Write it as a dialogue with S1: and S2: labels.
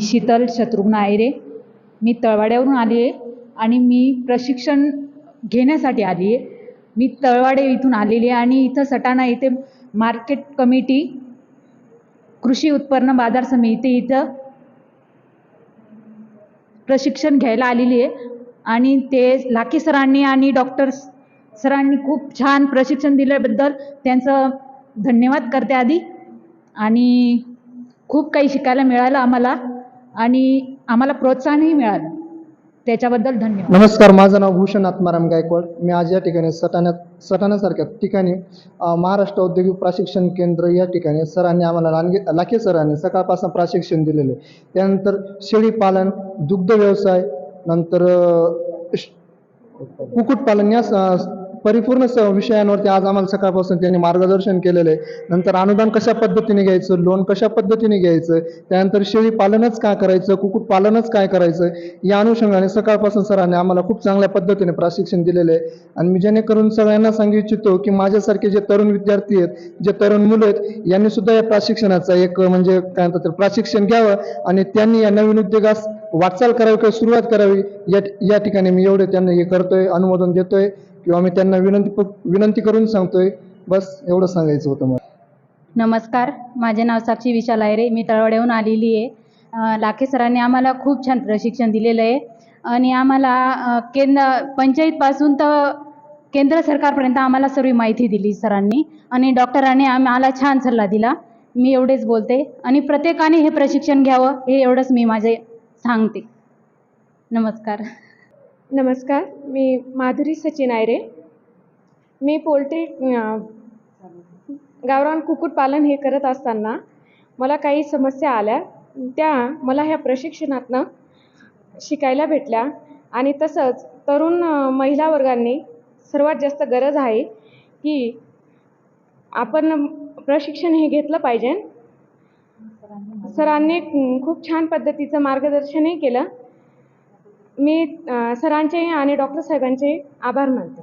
S1: शीतल शत्रुघ्न आयरे मी तळवाड्यावरून आली आहे आणि मी प्रशिक्षण घेण्यासाठी आली आहे. मी तळवाडे इथून आलेली आहे आणि इथं सटाणा इथे मार्केट कमिटी कृषी उत्पन्न बाजार समिती इथं प्रशिक्षण घ्यायला आलेली आहे. आणि ते लाखी सरांनी आणि डॉक्टर सरांनी खूप छान प्रशिक्षण दिल्याबद्दल त्यांचं धन्यवाद करते आधी. आणि खूप काही शिकायला मिळालं आम्हाला. आणि आम्हाला प्रोत्साहनही मिळालं. त्याच्याबद्दल धन्यवाद.
S2: नमस्कार माझं नाव भूषण आत्माराम गायकवाड. मी आज या ठिकाणी सटाण्या सटाण्यासारख्या ठिकाणी महाराष्ट्र औद्योगिक प्रशिक्षण केंद्र या ठिकाणी सरांनी आम्हाला लांगे लाखे सरांनी सकाळपासून प्रशिक्षण दिलेले त्यानंतर शेळीपालन दुग्ध व्यवसाय नंतर श- कुक्कुटपालन या स- परिपूर्ण स विषयांवरती आज आम्हाला सकाळपासून त्यांनी मार्गदर्शन केलेलं आहे. नंतर अनुदान कशा पद्धतीने घ्यायचं लोन कशा पद्धतीने घ्यायचं त्यानंतर शेळी पालनच काय करायचं कुक्कुटपालनच काय करायचं या अनुषंगाने सकाळपासून सरांनी आम्हाला खूप चांगल्या पद्धतीने प्रशिक्षण दिलेलं आहे. आणि मी जेणेकरून सगळ्यांना सांगू इच्छितो की माझ्यासारखे जे तरुण विद्यार्थी आहेत जे तरुण मुलं आहेत यांनी सुद्धा या प्रशिक्षणाचा एक म्हणजे काय म्हणतात प्रशिक्षण घ्यावं आणि त्यांनी या नवीन उद्योगास वाटचाल करावी किंवा सुरुवात करावी या या ठिकाणी मी एवढे त्यांना हे करतोय अनुमोदन देतोय. किंवा मी त्यांना विनंती विनंती करून सांगतोय. बस एवढं सांगायचं होतं मला.
S3: नमस्कार. माझे नाव साक्षी विशाल आयरे. मी तळवड्याहून आलेली आहे. लाखे सरांनी आम्हाला खूप छान प्रशिक्षण दिलेलं आहे. आणि आम्हाला केंद्र पंचायतपासून तर केंद्र सरकारपर्यंत आम्हाला सर्व माहिती दिली सरांनी. आणि डॉक्टरांनी आम्हाला छान सल्ला दिला. मी एवढेच बोलते. आणि प्रत्येकाने हे प्रशिक्षण घ्यावं हे एवढंच मी माझे सांगते. नमस्कार.
S4: नमस्कार मी माधुरी सचिन आयरे. मी पोल्ट्री गावरान कुक्कुटपालन हे करत असताना मला काही समस्या आल्या. त्या मला ह्या प्रशिक्षणातनं शिकायला भेटल्या आणि तसंच तरुण महिला वर्गांनी सर्वात जास्त गरज आहे की आपण प्रशिक्षण हे घेतलं पाहिजे. सरांनी खूप छान पद्धतीचं मार्गदर्शनही केलं. मी सरांचे आणि डॉक्टर साहेबांचे आभार मानते.